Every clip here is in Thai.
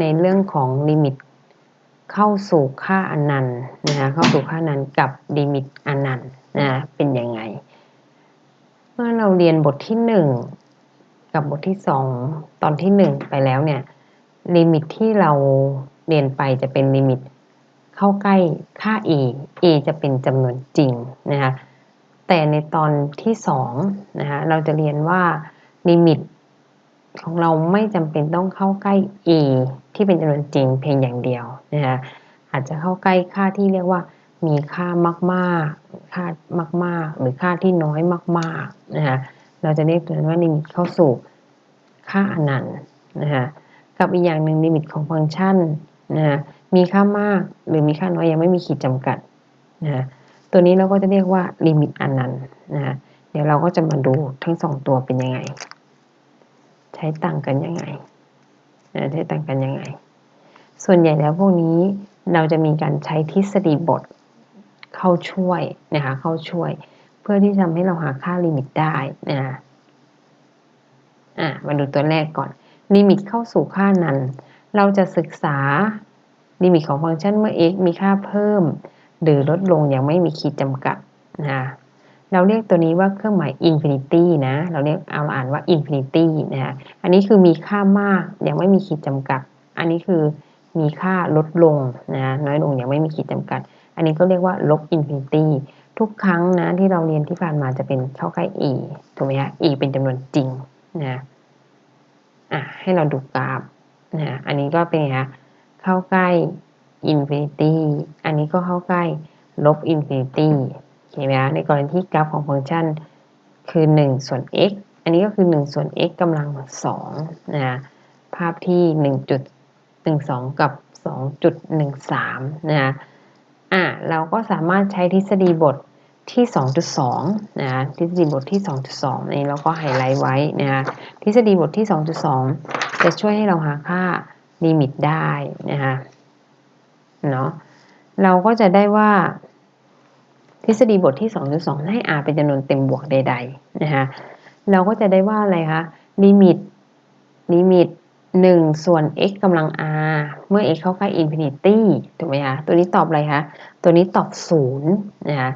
ในเรื่องของลิมิตเข้าสู่ค่าอนันต์นะคะเข้าสู่ค่าอนันต์กับลิมิตอนันต์นะเป็นยังไง เมื่อเราเรียนบทที่หนึ่งกับบทที่สองตอนที่หนึ่งไปแล้วเนี่ยลิมิตที่เราเรียนไปจะเป็นลิมิตเข้าใกล้ค่า a a จะเป็นจำนวนจริงนะคะแต่ในตอนที่สองนะคะเราจะเรียนว่าลิมิตของเราไม่จำเป็นต้องเข้าใกล้ a ที่เป็นจำนวนจริงเพียงอย่างเดียวนะคะอาจจะเข้าใกล้ค่าที่เรียกว่ามีค่ามากๆ ค่ามาก ๆ หรือค่าที่น้อยมาก ๆ นะคะเราจะเรียกตัวนั้นว่าลิมิตเข้าสู่ค่าอนันต์นะคะกับอีกอย่างหนึ่งลิมิตของฟังก์ชันนะะมีค่ามากหรือมีค่าน้อยยังไม่มีขีดจำกัดนะะตัวนี้เราก็จะเรียกว่าลิมิตอนันต์นะคะเดี๋ยวเราก็จะมาดูทั้งสองตัวเป็นยังไง ใช้ต่างกันยังไง นะใช้ต่างกันยังไง ส่วนใหญ่แล้วพวกนี้เราจะมีการใช้ทฤษฎีบทเข้าช่วยนะคะเข้าช่วย เพื่อที่จะทำให้เราหาค่าลิมิตได้นะอะมาดูตัวแรกก่อน ลิมิตเข้าสู่ค่านั้น เราจะศึกษาลิมิตของฟังก์ชันเมื่อ x มีค่าเพิ่ม หรือลดลงอย่างไม่มีขีดจำกัดนะ เราเรียกตัวนี้ว่าเครื่องหมาย infinity นะ เราเรียกเอาอ่านว่า infinity นะอันนี้คือมีค่ามากยังไม่มีขีดจำกัด อันนี้คือมีค่าลดลงนะน้อยลงย่างไม่มีขีดจำกัด อันนี้ก็เรียกว่าลบ infinity ทุกครั้งนะที่เราเรียนที่ผ่านมาจะเป็นเข้าใกล้ e ถูกไหมฮะ e เป็นจำนวนจริงนะอะให้เราดูกราฟนะอันนี้ก็เป็นไงคะเข้าใกล้ infinity อันนี้ก็เข้าใกล้ลบ infinity เห็นไหมคะในกรณีที่กราฟของฟังก์ชันคือ 1 ส่วน x อันนี้ก็คือ 1 ส่วน x กำลัง2นะภาพที่ 1.12 กับ 2.13นะอะเราก็สามารถใช้ทฤษฎีบทที่ 2.2นะทฤษฎีบทที่ 2.2นี้เราก็ไฮไลท์ไว้นะทฤษฎีบทที่ 2.2 จะช่วยให้เราหาค่าลิมิตได้นะคะเนาะเราก็จะได้ว่า ทฤษฎีบทที่ 2.2 ให้ r เป็นจำนวนเต็มบวกใดๆนะคะเราก็จะได้ว่าอะไรคะลิมิตลิมิต1ส่วน x กำลัง r เมื่อ x เข้าใกล้ infinity ถูกไหมคะตัวนี้ตอบอะไรคะตัวนี้ตอบ0นะคะ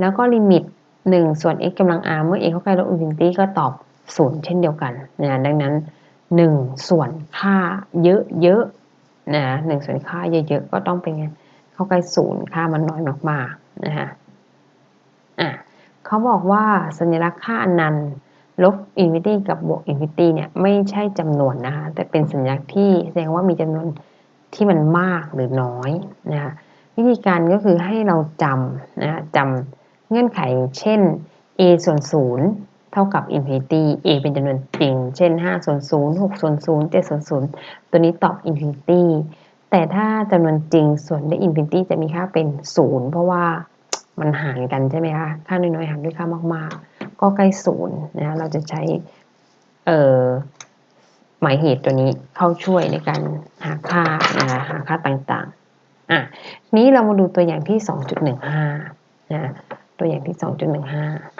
แล้วก็ลิมิต 1 ส่วน x กำลัง r เมื่อ x เข้าใกล้ลบ infinity ก็ตอบ 0 เช่นเดียวกันนะดังนั้น 1 ส่วนค่าเยอะๆนะหนึ่งส่วนค่าเยอะๆก็ต้องเป็นเข้าใกล้ศูนย์ค่ามันน้อยมากๆนะคะ อะเขาบอกว่าสัญลักษณ์ค่าอนันต์ลบอินฟินิตี้กับบวกอินฟินิตี้เนี่ยไม่ใช่จำนวนนะคะแต่เป็นสัญลักษณ์ที่แสดงว่ามีจำนวนที่มันมากหรือน้อยนะคะวิธีการก็คือให้เราจำนะจำเงื่อนไขเช่น a ส่วนศูนย์เท่ากับ infinity a เป็นจำนวนจริง เช่น5ส่วน0 6ส่วน0 7ส่วน0ตัวนี้ตอบ infinity แต่ถ้าจำนวนจริงส่วนด้วย infinity จะมีค่าเป็น 0 เพราะว่า มันหารกันใช่ไหมคะ ค่าน้อยๆหารด้วยค่ามากๆ ก็ใกล้ศูนย์นะ เราจะใช้เอ่อหมายเหตุตัวนี้เข้าช่วยในการหาค่านะหาค่าต่างๆ อะ นี้เรามาดูตัวอย่างที่ 2.15 นะ ตัวอย่างที่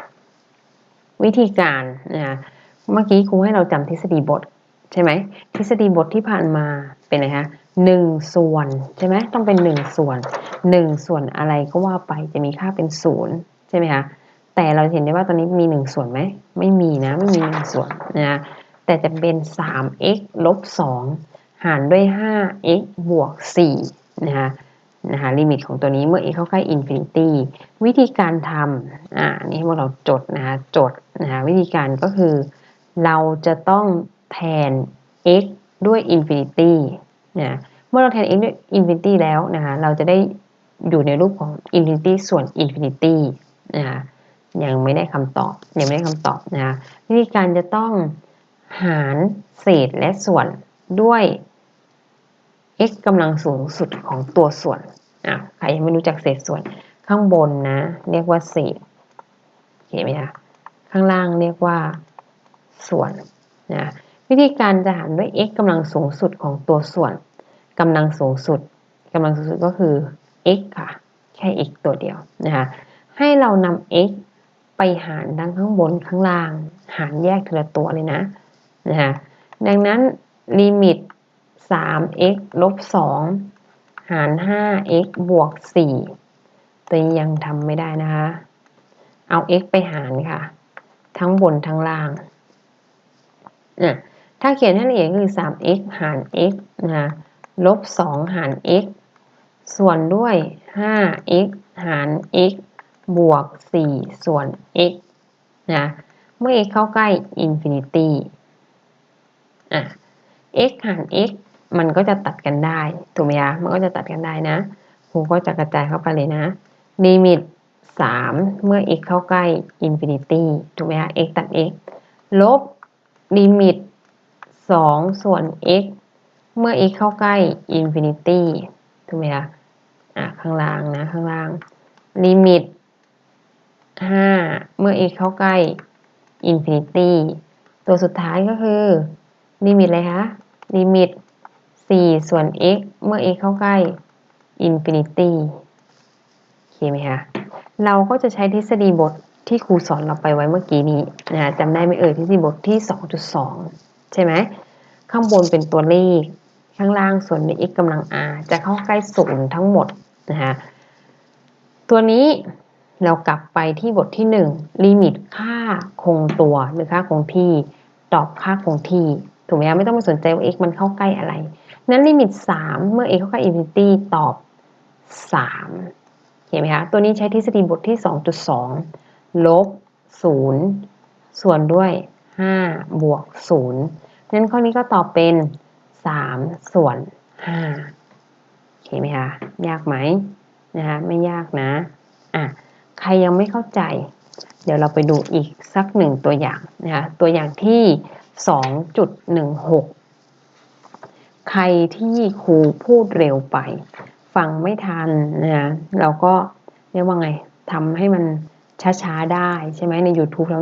2.15 วิธีการนะเมื่อกี้ครูให้เราจำทฤษฎีบทใช่ไหม ทฤษฎีบทที่ผ่านมาเป็นไงคะ หนึ่งส่วนใช่ไหมต้องเป็นหนึ่งส่วนหนึ่งส่วนอะไรก็ว่าไปจะมีค่าเป็นศูนย์ใช่ไหมคะแต่เราเห็นได้ว่าตอนนี้มีหนึ่งส่วนไหมไม่มีนะไม่มีหนึ่งส่วนนะแต่จะเป็น 3x ลบ 2 หารด้วย 5x บวก4นะคะนะคะลิมิตของตัวนี้เมื่อ x เข้าใกล้อินฟินิตี้วิธีการทำอ่านี่พวกเราจดนะคะจดนะคะวิธีการก็คือ เราจะต้องแทน x ด้วยอินฟินิตี้ นะเมื่อเราแทน x ด้วยอินฟินิตี้แล้วนะคะเราจะได้อยู่ในรูปของอินฟินิตี้ส่วนอินฟินิตี้นะคะยังไม่ได้คำตอบยังไม่ได้คำตอบนะวิธีการจะต้องหารเศษและส่วนด้วย x กำลังสูงสุดของตัวส่วนอะใครยังไม่รู้จักเศษส่วนข้างบนนะ เรียกว่าเศษเห็นไหมคะข้างล่างเรียกว่าส่วนนะ วิธีการจะหารด้วย x กำลังสูงสุดของตัวส่วนกำลังสูงสุดกำลังสูงสุดก็คือ x ค่ะ แค่ x ตัวเดียวนะคะให้เรานำ x ไปหารดังข้างบนข้างล่าง หารแยกทีละตัวเลยนะนะคะดังนั้นลิมิต 3x ลบ 2 หาร 5x บวก 4 ตัวยังทำไม่ได้นะคะ เอา x ไปหารค่ะ ทั้งบนทั้งล่างอะ ถ้าเขียนให้ละเอียดคือ 3x หาร x นะลบ 2 หาร x ส่วนด้วย 5x หาร x บวก 4 ส่วน x นะ เมื่อ x เข้าใกล้ infinity อะ x หาร x มันก็จะตัดกันได้ ถูกไหมคะมันก็จะตัดกันได้นะครูก็จะกระจายเข้าไปเลยนะลิมิต 3 เมื่อ x เข้าใกล้ infinity ถูกไหมคะ x ตัด x ลบลิมิต 2 ส่วน x เมื่อ x เข้าใกล้ infinity ถูกไหมคะอะข้างล่างนะข้างล่างลิมิต 5 เมื่อ x เข้าใกล้ infinity ตัวสุดท้ายก็คือลิมิตอะไรคะลิมิต 4 ส่วน x เมื่อ x เข้าใกล้ infinity โอเคไหมคะเราก็จะใช้ทฤษฎีบทที่ครูสอนเราไปไว้เมื่อกี้นี้นะจำได้ไหมเอ่ยทฤษฎีบทที่ 2.2 ใช่ไหมข้างบนเป็นตัวเลข ข้างล่างส่วนใน x กำลัง r จะเข้าใกล้ศูนย์ทั้งหมดนะคะตัวนี้เรากลับไปที่บทที่ 1 ลิมิตค่าคงตัวหรือค่าคงที่ตอบค่าคงที่ถูกไหมคะไม่ต้องไปสนใจว่า x มันเข้าใกล้อะไร นั้นลิมิต 3 เมื่อ x เข้าใกล้ infinity ตอบ 3 เห็นไหมคะตัวนี้ใช้ทฤษฎีบทที่ 2.2 ลบ 0 ส่วนด้วย 5 บวก0นั้นข้อนี้ก็ตอบเป็น 3 ส่วน5โอเคไหมคะยากไหมนะคะไม่ยากนะอะใครยังไม่เข้าใจ เดี๋ยวเราไปดูอีกสักหนึ่งตัวอย่างนะคะตัวอย่างที่ 2.16 ใครที่ครูพูดเร็วไป ฟังไม่ทันนะเราก็เรียกว่าไงทำให้มันช้าๆ ได้ใช่ไหมใน YouTube แล้ว